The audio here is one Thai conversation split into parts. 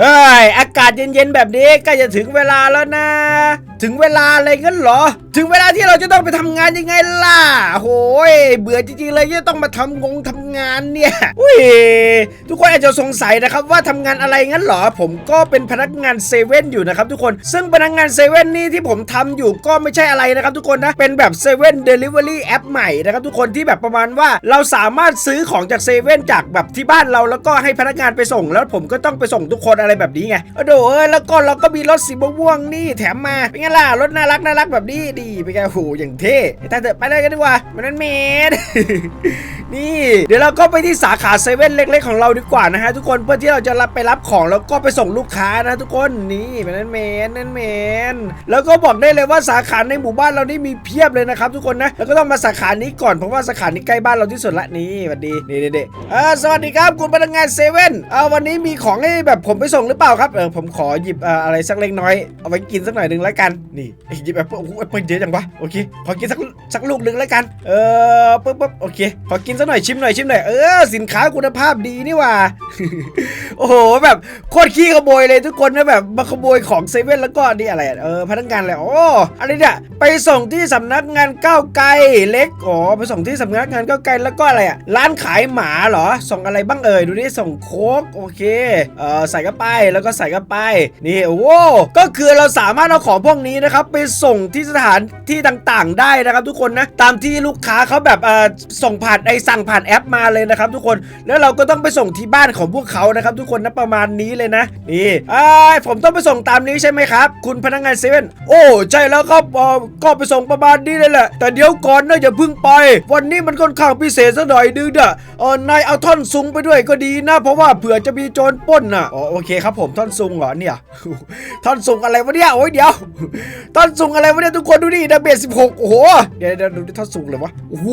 เอ้ยอากาศเย็นๆแบบนี้กล้จะถึงเวลาแล้วนะ ถึงเวลาอะไรงั้นเหรอ ถึงเวลาที่เราจะต้องไปทำงานยังไงล่ะโหยเบื่อจริงๆเลยที่ต้องมาทำงงทำงานเนี่ยอุ้ยทุกคนอาจจะสงสัยนะครับว่าทำงานอะไรงั้นเหรอ ผมก็เป็นพนักงานเซเว่นอยู่นะครับทุกคนซึ่งพนักงานเซเว่นนี่ที่ผมทำอยู่ก็ไม่ใช่อะไรนะครับทุกคนนะเป็นแบบเซเว่นเดลิเวอรี่แอปใหม่นะครับทุกคนที่แบบประมาณว่าเราสามารถซื้อของจากเซเว่นจากแบบที่บ้านเราแล้วก็ให้พนักงานไปส่ง แล้วผมก็ต้องไปส่งทุกคนอะไรแบบนี้ไงโอ้โหเอ้ยแล้วก็เราก็มีรถสีม่วงนี่แถมมาเป็นไงล่ะรถน่ารักน่ารักแบบนี้ดีเป็นไงโอ้โหอย่างเท่แต่เถอะไปเลยกันดีกว่ามันนั่นเมดนี่ เดี๋ยวเราก็ไปที่สาขาเซเว่นเล็ก ๆ ของเราดีกว่านะฮะทุกคนเพื่อที่เราจะรับไปรับของแล้วก็ไปส่งลูกค้านะทุกคนนี่เป็นนั่นเมนนั่นเมนแล้วก็บอกได้เลยว่าสาขาในหมู่บ้านเรานี่มีเพียบเลยนะครับทุกคนนะแล้วก็ต้องมาสาขานี้ก่อนเพราะว่าสาขานี้ใกล้บ้านเราที่สุดละนี่สวัสดีนี่เด็กๆเออสวัสดีครับคุณพนักงานเซเว่นเออวันนี้มีของให้แบบผมไปส่ง่งหรือเปล่าครับเออผมขอหยิบอะไรสักเล็กน้อยเอาไปกินสักหน่อยหนึ่งแล้วกันนี่หยิบแอปเปิ้ลโอ้โหแอปเปิ้ลเยอะจังวะโอเคขอกินสักสักลูกหนึ่งแล้วกันเออปุ๊บปุ๊บโอเคขอกินสักหน่อยชิมหน่อยชิมหน่อยเออสินค้าคุณภาพดีนี่ว่าโอ้โหแบบโคตรขี้ขโมยเลยทุกคนนะแบบมาขโมยของเซเว่นแล้วก็นี่อะไรเออพนักงานอะไรโอ้อะไรเนี่ยไปส่งที่สำนักงานก้าวไกลเล็กอ๋อไปส่งที่สำนักงานก้าวไกลแล้วก็อะไรอะร้านขายหมาเหรอส่งอะไรบ้างเอ่ยดูนี่ส่งโค้กโอเคเออใส่กระไป แล้วก็ใส่กระไป นี่โอ้ก็คือเราสามารถเอาของพวกนี้นะครับไปส่งที่สถานที่ต่างๆ ได้นะครับ ทุกคนนะตามที่ลูกค้าเขาแบบเออส่งผ่านไอสั่งผ่านแอปมาเลยนะครับทุกคนแล้วเราก็ต้องไปส่งที่บ้านของพวกเขานะครับ ทุกคนนะประมาณนี้เลยนะนี่ไอผมต้องไปส่งตามนี้ใช่ไหมครับ คุณพนักงานเซเว่นโอ้ใช่แล้วครับก็ไปส่งประมาณนี้เลยแหละ แต่เดี๋ยวก่อนนะอย่าเพิ่งไป วันนี้มันค่อนข้างพิเศษซะหน่อยนึงเด้อเออนายเอาท่อนซุงไปด้วยก็ดีนะ เพราะว่าเผื่อจะมีโจรป้นน่ะอ๋อโอเคคครับผมท่อนซุงเหรอเนี่ย ท่อนซุงอะไรวะเนี่ยโอ้ยเดี๋ยว ท่อนซุงอะไรวะเนี่ยทุกคนดูดิดาเมจสิบหกโอ้โหเดี๋ยวเดี๋ยวดูท่อนซุงเลยวะโอ้โห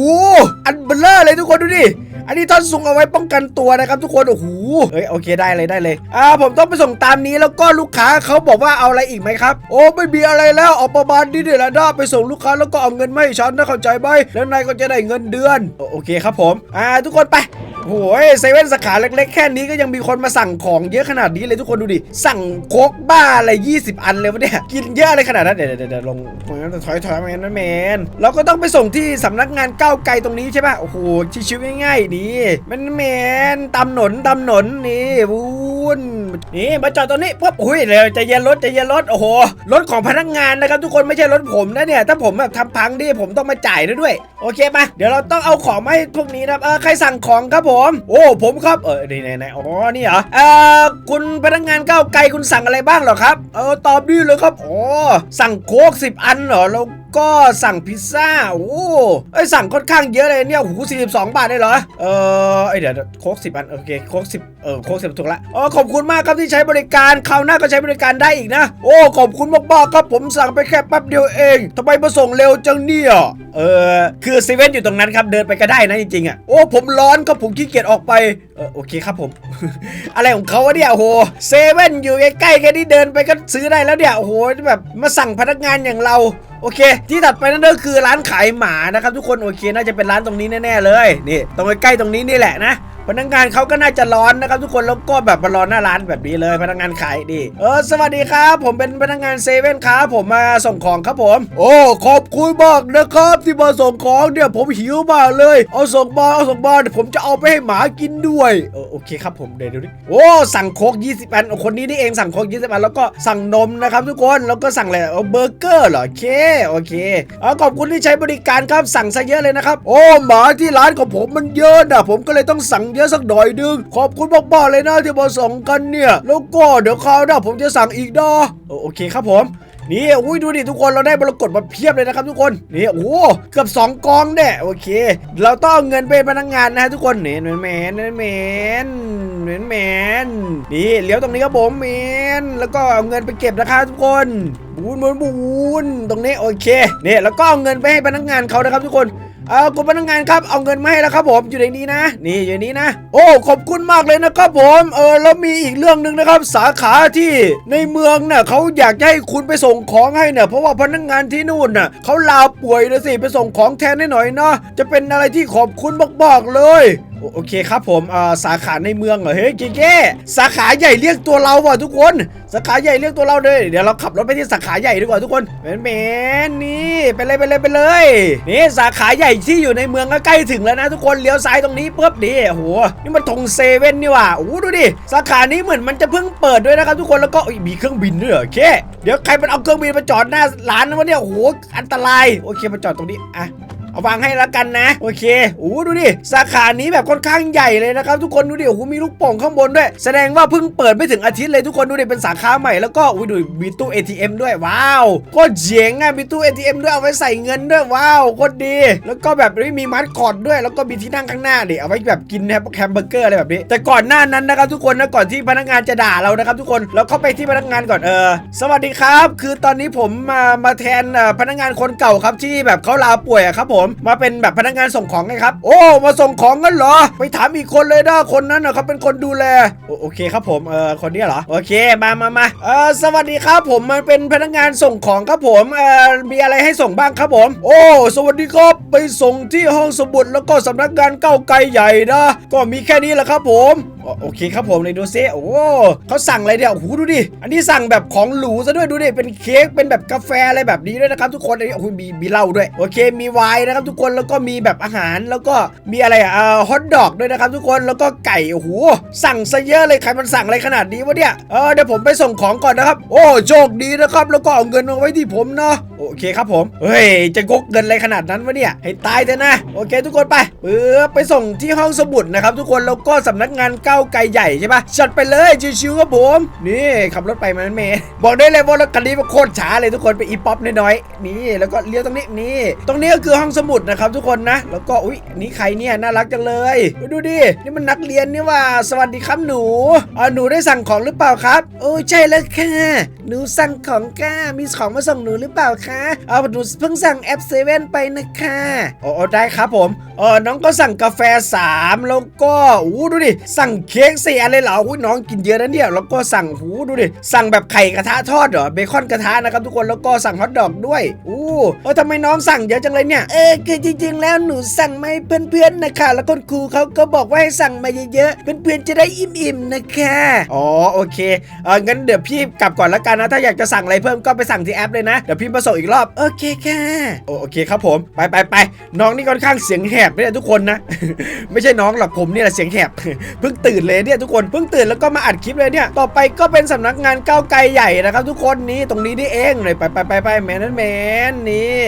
อันเบลเลอร์เลยทุกคนดูดิอันนี้ท่อนซุงเอาไว้ป้องกันตัวนะครับทุกคนโอ้โหเฮ้ยโอเคได้เลยได้เลยอ่าผมต้องไปส่งตามนี้แล้วก็ลูกค้าเขาบอกว่าเอาอะไรอีกไหมครับ โอ้ไม่มีอะไรแล้วเอาประมาณนี้เดี๋ยวละได้ไปส่งลูกค้าแล้วก็เอาเงินมาให้ฉันนะเข้าใจไหมแล้วนายก็จะได้เงินเดือน โอเคครับผมอ่าทุกคนไป โอ้ยเซเว่นสาขาเล็กๆ แค่นี้ก็ยังมีคนมาสั่งของเยอะขนาดนี้เลยทุกคนดูดิ สั่งโคกบ้าอะไร 20 อันเลยวะเนี่ย กินเยอะอะไรขนาดนั้นเดี๋ยวเดี๋ยวเดี๋ยวลงถอยถอยมางั้นแมนเราก็ต้องไปส่งที่สำนักงานก้าวไกลตรงนี้ใช่ป่ะ โอ้โห ชิวๆง่ายๆนี่มันแมนตำหนนตำหนนนี่วุ้นนี่มาจอดตรงนี้ปุ๊บอุ้ยเร็วใจเย็นรถใจเย็นรถโอ้โหรถของพนักงานนะครับทุกคนไม่ใช่รถผมนะเนี่ยถ้าผมแบบทำพังดิผมต้องมาจ่ายด้วย โอเคปะเดี๋ยวเราต้องเอาของมาให้พวกนี้นะครับเออใครสั่งของครับผมโอ้ผมครับเออนี่ไหนไอ๋อนี่เหรอเออคุณพนักงานก้าวไกลคุณสั่งอะไรบ้างเหรอครับเออตอบดีเลยครับอ๋อสั่งโค้กสิบอันเหรอแล้ว ก็สั่งพิซซ่า โอ้เอ้ยสั่งค่อนข้างเยอะเลยเนี่ยโอ้โหสี่สิบสองบาทได้เหรอ เออเอ้ยเดี๋ยวโค้กสิบอัน โอเค โค้กสิบเออ โค้กสิบถูกละอ๋อขอบคุณมากครับที่ใช้บริการ คราวหน้าก็ใช้บริการได้อีกนะ โอ้ ขอบคุณมากๆครับผมสั่งไปแค่แป๊บเดียวเองทำไมมาส่งเร็วจังเนี่ย เออ คือเซเว่นอยู่ตรงนั้นครับเดินไปก็ได้นะจริงๆอะ โอ้ ผมร้อนครับผมขี้เกียจออกไป เออ โอเคครับผม อะไรของเขาวะเนี่ยโอ้โหเซเว่นอยู่ใกล้ๆแค่นี้เดินไปก็ซื้อได้แล้วเนี่ยโอ้โหแบบมาสั่งพนักงานอย่างเรา โอเค ที่ถัดไปนั่นก็คือร้านขายหมานะครับทุกคนโอเค น่าจะเป็นร้านตรงนี้แน่ๆเลยนี่ตรงใกล้ๆตรงนี้นี่แหละนะ พนักงานเขาก็น่าจะร้อนนะครับทุกคนแล้วก็แบบมารอหน้าร้านแบบนี้เลย พนักงานขายดี เออสวัสดีครับ ผมเป็นพนักงานเซเว่นครับผมมาส่งของครับผม โอ้ขอบคุณมากนะครับที่มาส่งของเนี่ยผมหิวมากเลย เอาส่งมาเอาส่งมาเดี๋ยวผมจะเอาไปให้หมากินด้วยเออโอเคครับผมเดี๋ยวดูดิโอ้สั่งโค้ก20 อันโอ้คนนี้นี่เองสั่งโค้ก20 อันแล้วก็สั่งนมนะครับทุกคนแล้วก็สั่งอะไรเอาเบอร์เกอร์เหรอโอเคโอเคเอาขอบคุณที่ใช้บริการครับสั่งซะเยอะเลยนะครับโอ้หมาที่ร้านของผมมันเยอะนะผมก็เลยต้องสั่งเยอะสักหน่อยนึง ขอบคุณมากๆเลยนะที่มาส่งกันเนี่ย แล้วก็เดี๋ยวคราวหน้าผมจะสั่งอีกนะเอโอเคครับผมนี่อุ้ยดูดิทุกคนเราได้มรกตมาเพียบเลยนะครับทุกคนนี่โอ้เกือบ2กองเนี่ยโอเค เราต้องเอาเงินไปพนักงานนะฮะทุกคนเนี่ยแมนแมนแมนแมนแมนแมนนี่เลี้ยวตรงนี้ครับผมแมนแล้วก็เอาเงินไปเก็บนะครับทุกคนบูนบูนบูนตรงนี้โอเคเนี่ยแล้วก็เอาเงินไปให้พนักงานเขานะครับทุกคน เออคุณพนักงานครับเอาเงินมาให้แล้วครับผมอยู่ในนี้นะ นี่อยู่นี้นะ โอ้ขอบคุณมากเลยนะครับผมเออแล้วมีอีกเรื่องหนึ่งนะครับ สาขาที่ในเมืองเนี่ยเขาอยากให้คุณไปส่งของให้เนี่ยเพราะว่าพนักงานที่นู่นน่ะเขาลาป่วยนะสิไปส่งของแทนให้หน่อยเนาะจะเป็นอะไรที่ขอบคุณมากๆเลย โอเคครับผมสาขาในเมืองเหรอเฮ้ยเก๊สาขาใหญ่เรียกตัวเราว่ะทุกคน สาขาใหญ่เรียกตัวเราเลยเดี๋ยวเราขับรถไปที่สาขาใหญ่ดีกว่าทุกคนแมนนี่ไปเลยไปเลยไปเลยนี่สาขาใหญ่ที่อยู่ในเมืองก็ใกล้ถึงแล้วนะทุกคนเลี้ยวซ้ายตรงนี้ปุ๊บดิโอ้โหนี่มันธงเซเว่นนี่ว่ะโอ้ดูดิสาขานี้เหมือนมันจะเพิ่งเปิดด้วยนะครับทุกคนแล้วก็มีเครื่องบินด้วยเหรอเค เดี๋ยวใครมันเอาเครื่องบินมาจอดหน้าร้านนะวะเนี่ยโอ้โหอันตรายโอเคมาจอดตรงนี้อะ เอาวางให้ล้วกันนะ โอเคโอ้ดูดิสาขานี้แบบค่อนข้างใหญ่เลยนะครับทุกคนดูดิโอ้โหมีลูกโป่งข้างบนด้วย แสดงว่าเพิ่งเปิดไม่ถึงอาทิตย์เลยทุกคนดูดิเป็นสาขาใหม่แล้วก็อุ้ยดูมีตู้ ATM ด้วยว้าวโคตรเจ๋งอะมีตู้ ATM ด้วยเอาไว้ใส่เงินด้วยว้าวโคตรดี แล้วก็แบบมีมาสคอตด้วย แล้วก็มีที่นั่งข้างหน้าดิเอาไว้แบบกินแฮมเบอร์เกอร์อะไรแบบนี้ แต่ก่อนหน้านั้นนะครับทุกคนนะก่อนที่พนักงานจะด่าเรานะครับทุกคนแล้วเข้าไปที่พนักงานก่อนเออ สวัสดีครับ คือตอนนี้ผมมามาแทนพนักงานคนเก่าครับที่แบบเขาลาป่วยอะครับผมมาเป็นแบบพนักงานส่งของไงครับ โอ้ มาส่งของกันเหรอ ไปถามอีกคนเลยนะคนนั้นนะเขาเป็นคนดูแลโอโอเคครับผม เออคนนี้เหรอ โอเค มามามาเออสวัสดีครับผมมันเป็นพนักงานส่งของครับผม เออมีอะไรให้ส่งบ้างครับผม โอ้ สวัสดีครับ ไปส่งที่ห้องสมุดแล้วก็สำนักงานเก้าไกลใหญ่นะ ก็มีแค่นี้แหละครับผม โอเคครับผมเลยดูซิโอ้เขาสั่งอะไรเนี่ยโอ้โหดูดิ อันนี้สั่งแบบของหรูซะด้วยดูดิ เป็นเค้ก เป็นแบบกาแฟอะไรแบบนี้ด้วยนะครับทุกคน อันนี้โอ้โหมีมีเหล้าด้วย โอเค มีไวน์นะครับทุกคน แล้วก็มีแบบอาหาร แล้วก็มีอะไรอะฮอทดอกด้วยนะครับทุกคน แล้วก็ไก่ โอ้โห สั่งซะเยอะเลย ใครมันสั่งอะไรขนาดนี้วะเนี่ย เออ เดี๋ยวผมไปส่งของก่อนนะครับ โอ้ โชคดีนะครับ แล้วก็เอาเงินมาไว้ที่ผมเนาะ โอเคครับผม เฮ้ย จะงกเงินอะไรขนาดนั้นวะเนี่ย ให้ตายเถอะนะ โอเค ทุกคนไปเออไปส่งที่ห้องสมุดนะครับทุกคน แล้วก็สำนักงานก้าวไกลใหญ่ใช่ปะจัดไปเลยชิวๆครับผมนี่ขับรถไปมันเมย์บอกได้เลยว่ารถคันนี้มันโคตรช้าเลยทุกคนไปอีป๊อปน้อยๆนี่แล้วก็เลี้ยวตรงนี้นี่ตรงนี้ก็คือห้องสมุดนะครับทุกคนนะแล้วก็อุ๊ยนี่ใครเนี่ยน่ารักจังเลยดูดินี่มันนักเรียนนี่ว่าสวัสดีครับหนูอ่าหนูได้สั่งของหรือเปล่าครับโอ้ใช่แล้วค่ะหนูสั่งของก้ามีของมาส่งหนูหรือเปล่าคะเอาหนูเพิ่งสั่งแอปเซเว่นไปนะคะโอ้ได้ครับผมเออน้องก็สั่งกาแฟ 3 แล้วก็อู้ดูดิสั่งเค้กสี่อันเลยเหรออุ้ยน้องกินเยอะนะเนี่ยแล้วก็สั่งหูดูดิสั่งแบบไข่กระทะทอดเหรอเบคอนกระทะนะครับทุกคนแล้วก็สั่งฮอทดอกด้วยอู้เออทำไมน้องสั่งเยอะจังเลยเนี่ยเออคือจริง ๆ แล้วหนูสั่งมาให้เพื่อนๆนะคะ แล้วคุณครูเขาก็บอกว่าให้สั่งมาเยอะๆเพื่อนๆจะได้อิ่มๆนะคะอ๋อโอเคเอองั้นเดี๋ยวพี่กลับก่อนแล้วกันนะถ้าอยากจะสั่งอะไรเพิ่มก็ไปสั่งที่แอปเลยนะเดี๋ยวพี่มาส่งอีกรอบโอเคค่ะโอโอเคครับผมไปไปไปน้องนี่ค่อนข้างเสียงแหบเนี่ยทุกคนนะ ไม่ใช่น้องหรอกผมนี่แหละเสียงแหบเพิ่งตื่นเลยเนี่ยทุกคนเพิ่งตื่นแล้วก็มาอัดคลิปเลยเนี่ยต่อไปก็เป็นสำนักงานก้าวไกลใหญ่นะครับ ทุกคนนี้ตรงนี้นี่เองเลยไปไปไปไปแมนนั่นแมนนี่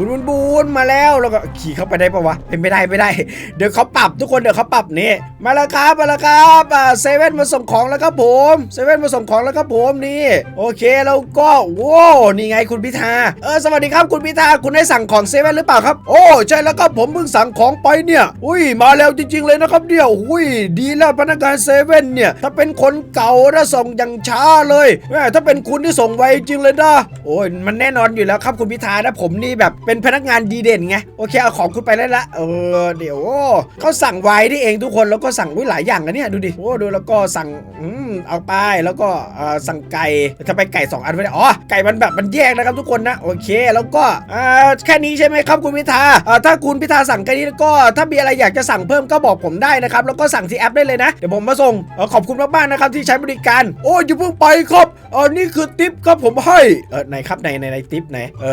บุญบุญบุญมาแล้วแล้วก็ขี่เข้าไปได้ปะวะเป็นไม่ได้ไม่ได้ เดี๋ยวเขาปรับทุกคนเดี๋ยวเขาปรับนี่มาแล้วครับมาแล้วครับอ่าเซเว่นมาส่งของแล้วครับผมเซเว่นมาส่งของแล้วครับผมนี่โอเคแล้วก็โว้นี่ไงคุณพิธาเออสวัสดีครับคุณพิธาคุณได้สั่งของเซเว่นหรือเปล่าครับ โอ้ใช่แล้วครับผมเพิ่งสั่งของไปเนี่ย อุ้ยมาแล้วจริง ๆ เลยนะครับเดี๋ยวอุ้ยดีแล้วพนักงานเซเว่นเนี่ยถ้าเป็นคนเก่านะส่งอย่างช้าเลยแม่ถ้าเป็นคุณที่ส่งไวจริงเลยนะโอ้ยมันแน่นอนอยู่แล้วครับคุณพิธานะผมนี่แบบเป็นพนักงานดีเด่นไงโอเคเอาของคุณไปได้ละเออเดี๋ยวเขาสั่งไวนี่เองทุกคนแล้วก็สั่งไว้หลายอย่างนะเนี่ยดูดิโอ้ดูแล้วก็สั่งอืมเอาไปแล้วก็สั่งไก่จะไปไก่สองอันไว้ได้อ๋อไก่มันแบบมันแยกนะครับทุกคนนะโอเคแล้วก็แค่นี้ใช่ไหมครับคุณพิธาถ้าคุณพิธาสั่งแค่นี้ก็ถ้ามีอะไรอยากจะสั่งเพิ่มก็บอกผมได้นะครับแล้วก็สั่งที่แอปได้เลยนะเดี๋ยวผมมาส่งขอบคุณมากๆนะครับที่ใช้บริการ โอ้ยอย่าเพิ่งไปครับ ออนี่คือทิปครับผมให้ เออไหนครับไหนไหนไหนทิปไหน เอ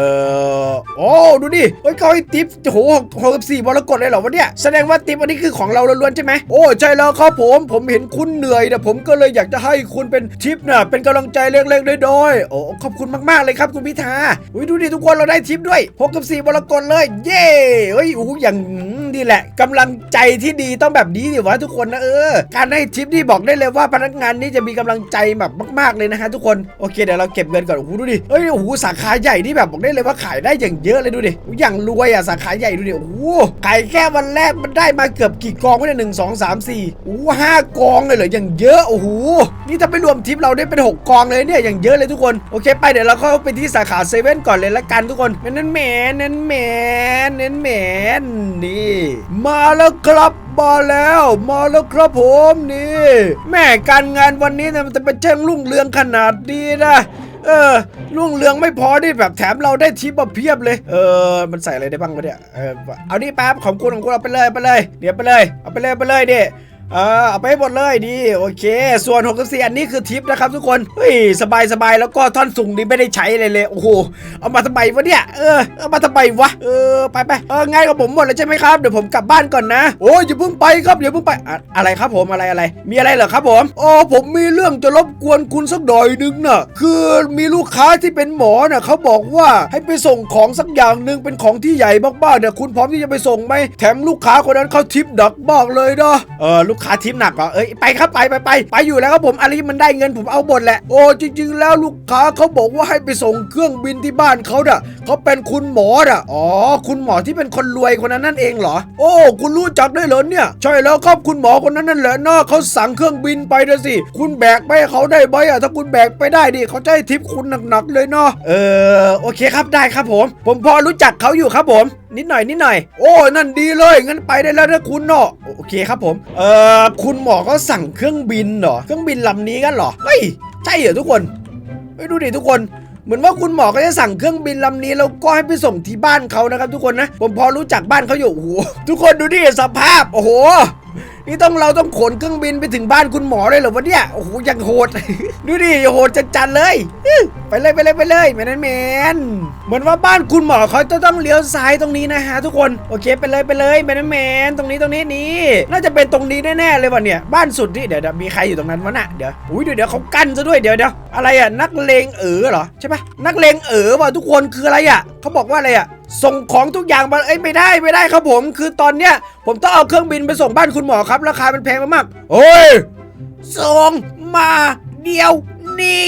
อโอ้ดูดิเฮ้ยเขาให้ทิปโอ้โหหกสิบสี่มรกตเลยเหรอวะเนี่ยแสดงว่าทิปอันนี้คือของเราล้วนๆใช่ไหมโอ้ใช่แล้วครับผมผมเห็นคุณเหนื่อยนะผมก็เลยอยากจะให้คุณเป็นทิปนะเป็นกำลังใจเล็กๆน้อยๆโอ้ขอบคุณมากๆเลยครับคุณพิธาอุ้ยดูดิทุกคนเราได้ทิปด้วยหกกับสี่มรกตเลย เย้เฮ้ยโอ้อย่างนี่แหละกำลังใจที่ดีต้องแบบนี้ดิวะทุกคนนะเออ การให้ทิปนี่บอกได้เลยว่าพนักงานนี่จะมีกำลังใจแบบมาก ๆเลยนะฮะทุกคนโอเคเดี๋ยวเราเก็บเงินก่อนโอ้โหดูดิเฮ้ยโอ้โหสาขาใหญ่นี่แบบบอกได้เลยว่าขายได้อย่างเยอะเลยดูดิอย่างรวยอะสาขาใหญ่ดูดิโอ้โหขายแค่วันแรกมันได้มาเกือบกี่กองวะเนี่ยหนึ่งสองสามสี่โอ้โหห้ากองเลยเหรออย่างเยอะโอ้โหนี่ถ้าไปรวมทิปเราได้เป็นหกกองเลยเนี่ยอย่างเยอะเลยทุกคนโอเคไปเดี๋ยวเราเข้าไปที่สาขาเซเว่นก่อนเลยละกันทุกคนนั่นแหมนั่นแหมนั่นแหมนี่มาแล้วครับ มาแล้ว มาแล้วครับผมนี่ แม่การงานวันนี้เนี่ยมันจะเป็นเจ้งรุ่งเรืองขนาดดีนะ เออรุ่งเรืองไม่พอนี่แบบแถมเราได้ทิปมาเพียบเลย เออ มันใส่อะไรได้บ้างวะเนี่ยเออเอานี่แป๊บของคุณของคุณเอาไปเลยไปเลย เดี๋ยวไปเลย เอาไปเลยไปเลยดิ เออเอาไปหมดเลยดี โอเค ส่วน6กสี่อันนี้คือทิปนะครับทุกคนเฮ้ยสบายสบายแล้วก็ท่อนสูงนี่ไม่ได้ใช้เลยเลย โอ้โห เอามาทำไมวะเนี่ย เออ เอามาทำไมวะ เออ ไปไปเออง่ายกับผมหมดแล้วใช่ไหมครับ เดี๋ยวผมกลับบ้านก่อนนะ โอ้ยอย่าเพิ่งไปครับอย่าเพิ่งไปอะอะไรครับผมอะไรอะไร มีอะไรเหรอครับผมอ๋อผมมีเรื่องจะรบกวนคุณสักหน่อยนึงน่ะ คือมีลูกค้าที่เป็นหมอน่ะเขาบอกว่าให้ไปส่งของสักอย่างหนึ่งเป็นของที่ใหญ่มากๆเนี่ยคุณพร้อมที่จะไปส่งไหมแถมลูกค้าคนนั้นเขาทิปหนักมากเลยเนะเออลูกค้าทิปหนักเหรอเอ้ยไปครับไปไปไปไปอยู่แล้วครับผมอะไรที่มันได้เงินผมเอาหมดแหละโอ้จริง ๆ แล้วลูกค้าเขาบอกว่าให้ไปส่งเครื่องบินที่บ้านเขาน่ะเขาเป็นคุณหมอน่ะอ๋อคุณหมอที่เป็นคนรวยคนนั้นนั่นเองเหรอ โอ้คุณรู้จักได้เหรอเนี่ยใช่แล้วครับคุณหมอคนนั้นนั่นแหละเนาะเขาสั่งเครื่องบินไปนะสิคุณแบกไปเขาได้ไหมอะถ้าคุณแบกไปได้ดิเขาจะให้ทิปคุณหนักๆเลยเนาะเออโอเคครับได้ครับผม ผมพอรู้จักเขาอยู่ครับผม นิดหน่อยนิดหน่อย โอ้นั่นดีเลยงั้นไปได้แล้วนะคุณเนาะโอเคครับผม เอ่อคุณหมอก็สั่งเครื่องบินเหรอเครื่องบินลำนี้กันเหรอเฮ้ยใช่เหรอทุกคนไปดูดิทุกคนเหมือนว่าคุณหมอก็จะสั่งเครื่องบินลำนี้แล้วก็ให้ไปส่งที่บ้านเขานะครับทุกคนนะ ผมพอรู้จักบ้านเขาอยู่โอ้โหทุกคนดูดิสภาพ โอ้โห นี่ต้องเราต้องขนเครื่องบินไปถึงบ้านคุณหมอเลยเหรอวะเนี่ย โอ้โหยังโหด ดูดิโหดจัดๆเลย ไปเลยไปเลยไปเลยแมนแมนเหมือนว่าบ้านคุณหมอเขาจะต้องเลี้ยวซ้ายตรงนี้นะฮะทุกคน โอเคไปเลยไปเลยแมนแมนตรงนี้ตรงนี้นี่ น่าจะเป็นตรงนี้แน่ๆเลยวะเนี่ย บ้านสุดนี่เดี๋ยวเดี๋ยวมีใครอยู่ตรงนั้นวะน่ะ เดี๋ยว อุ้ยเดี๋ยวเดี๋ยวเขากั้นซะด้วยเดี๋ยวเดี๋ยวอะไรอะนักเลงเอ๋อเหรอใช่ปะนักเลงเอ๋อว่ะทุกคนคืออะไรอะเขาบอกว่าอะไรอะ ส่งของทุกอย่างมาเอ้ยไม่ได้ไม่ได้ครับผม คือตอนเนี้ยผมต้องเอาเครื่องบินไปส่งบ้านคุณหมอครับ ราคามันแพงมากๆโอ้ยส่งมาเดียวนี่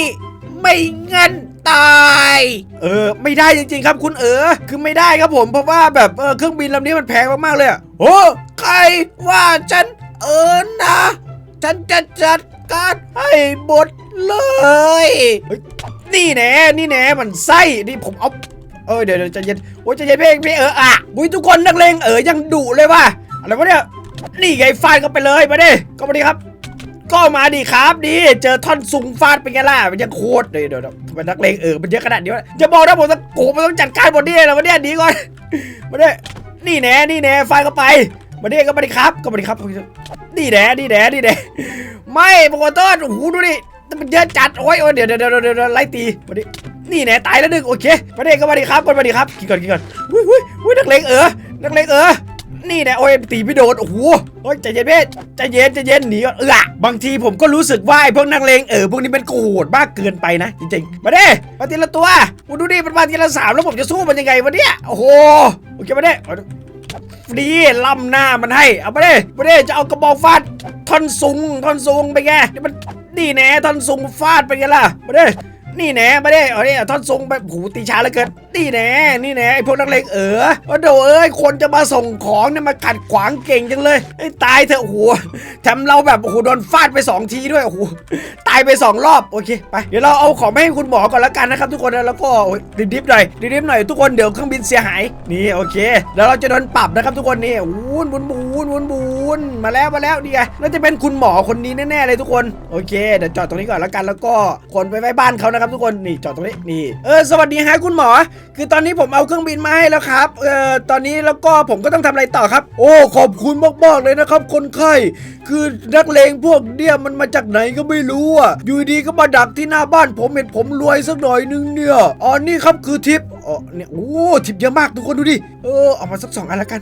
ไม่งั้นตาย เออ ไม่ได้จริงๆครับคุณเออ คือไม่ได้ครับผมเพราะว่าแบบเออเครื่องบินลำนี้มันแพงมากๆเลยอะโอ้ใครว่าฉันเออนะ ฉันจะจัดการให้หมดเลยเฮ้ยนี่แน่นี่แน่มันไส้นี่ผมเอา เออเดี๋ยวเดี๋ยวใจเย็นโอ้ยใจเย็นพี่พี่เอออะอุ้ยทุกคนนักเลงเออยังดุเลยว่ะอะไรวะเนี่ยนี่ไงฟาดก็ไปเลยมาดิก็มาดิครับ ก็มาดิครับดิเจอท่อนสูงฟาดเป็นไงล่ะมันยังโคตรเลยเดี๋ยวเดี๋ยวทำไมนักเลงเออมันเยอะขนาดนี้วะจะบอกนะผมต้องโกมันต้องจัดการหมดนี่เลยวันนี้ดีก่อนมาดินี่แน่นี่แน่ฟาดก็ไปมาดิก็มาดิครับก็มาดิครับนี่แน่นี่แน่นี่แน่ไม่ปกติโอ้โหดูดิมันเยอะจัดโอ้ยโอ้ยเดี๋ยวเดี๋ยวเดี๋ยวเดี๋ยวไล่ตีมาดิ นี่แน่ตายแล้วหนึ่งโอเคมาดิก็มาดิครับก็มาดิครับกินก่อนกินก่อนอุ้ยอุ้ยอุ้ยนักเลงเออนักเลงเออนี่แน่โอ้ยตีไม่โดนโอ้โหโอ้ยใจเย็นเพ่ใจเย็นใจเย็นหนีก่อนเออบางทีผมก็รู้สึกว่าไอ้พวกนักเลงเออพวกนี้มันโกรธมากเกินไปนะจริงๆมาเดิมาทีละตัวมาดูดิมันมาทีละสามแล้วผมจะสู้มันยังไงวะเนี่ยโอ้โหโอเคมาดิเอาฟรีล่ำหน้ามันให้เอามาดิมาดิจะเอากระบอกฟาดท่อนสูงท่อนสูงไปไงนี่มันนี่แน่ท่อนสูงฟาดไปไงล่ะมาดิ นี่แน่ไมาได้เอาเนี่ยท่อนทรงแบบหูตีช้าเหลือเกินนี่แน่นี่แน่ไอพวกนักเลงเออว่าโดเอ้ยคนจะมาส่งของเนี่ยมาขัดขวางเก่งจังเลยไอ้ตายเถอะโอ้โหแถมเราแบบโอ้โหโดนฟาดไปสองทีด้วยโอ้โหตายไปสองรอบโอเคไปเดี๋ยวเราเอาของไปให้คุณหมอก่อนละกันนะครับทุกคนแล้วก็โอ้ยดิบๆหน่อยดิบๆหน่อยทุกคนเดี๋ยวเครื่องบินเสียหายนี่โอเคเดี๋ยวเราจะโดนปรับนะครับทุกคนนี่วุ้นวุ้นวุ้นวุ้นวุ้นมาแล้วมาแล้วนี่ไงน่าจะเป็นคุณหมอคนนี้แน่ๆเลยทุกคนโอเคเดี๋ยวจอดตรงนี้ก่อนละกันแล้วก็คนไปไว้บ้านเขานะครับทุกคนนี่จอดตรงนี้นี่เออสวัสดีฮะคุณหมอ คือตอนนี้ผมเอาเครื่องบินมาให้แล้วครับเอ่อตอนนี้แล้วก็ผมก็ต้องทำอะไรต่อครับ โอ้ขอบคุณมากๆเลยนะครับ คนไข้คือนักเลงพวกเนี่ยมันมาจากไหนก็ไม่รู้อะอยู่ดีก็มาดักที่หน้าบ้าน ผมเห็นผมรวยสักหน่อยนึงเนี่ยอ๋อนี่ครับคือทิปอ๋อเนี่ยโอ้ทิปเยอะมากทุกคนดูดิเออเอามาสักสองอันละกัน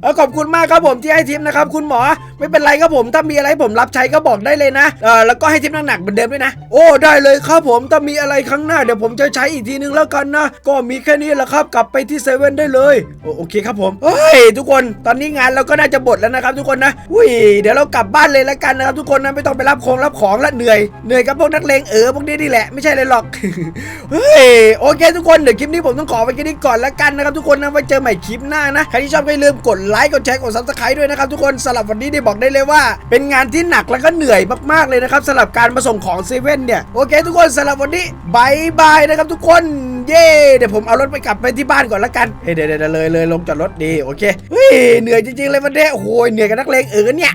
เออขอบคุณมากครับผมที่ให้ทิปนะครับคุณหมอไม่เป็นไรครับผมถ้ามีอะไรผมรับใช้ก็บอกได้เลยนะเออแล้วก็ให้ทิปหนักๆเหมือนเดิมด้วยนะ โอ้ได้เลยครับผมมถ้ามีอะไรครั้งหน้าเดี๋ยวผมจะใช้อีกทีนึงแล้วกันนะ ก็มีแค่นี้แหละครับ กลับไปที่เซเว่นได้เลยโอโอเคครับผมเฮ้ยทุกคนตอนนี้งานเราก็น่าจะหมดแล้วนะครับ ทุกคนนะอุ้ยเดี๋ยวเรากลับบ้านเลยแล้วกันนะครับทุกคนนะไม่ต้องไปรับของรับของและเหนื่อยเหนื่อยกับพวกนักเลงเออพวกนี้นี่แหละไม่ใช่เลยหรอกเฮ้ยโอเค ทุกคนเดี๋ยวคลิปนี้ผมต้องขอไปแค่นี้ก่อนแล้วกันนะครับทุกคนนะไว้เจอใหม่คลิปหน้านะใครที่ชอบก็อย่าลืมกดไลค์กดแชร์กดซับสไครต์ด้วยนะครับทุกคนสำหรับวันนี้ได้บอกได้เลยว่า เป็นงานที่หนักแล้วก็เหนื่อยมากๆเลยนะครับสำหรับการมาส่งของเซเว่นเนี่ยโอเค ทุกคนสำหรับวันนี้บายบายนะครับทุกคน เย่เดี๋ยวผมเอารถไปกลับไปที่บ้านก่อนละกันเฮ้ยเดี๋ยวเดี๋ยวเลยเลยลงจอดรถดีโอเคเฮ้ยเหนื่อยจริงๆเลยวันนี้โอ้ยเหนื่อยกับนักเลงเออเนี่ย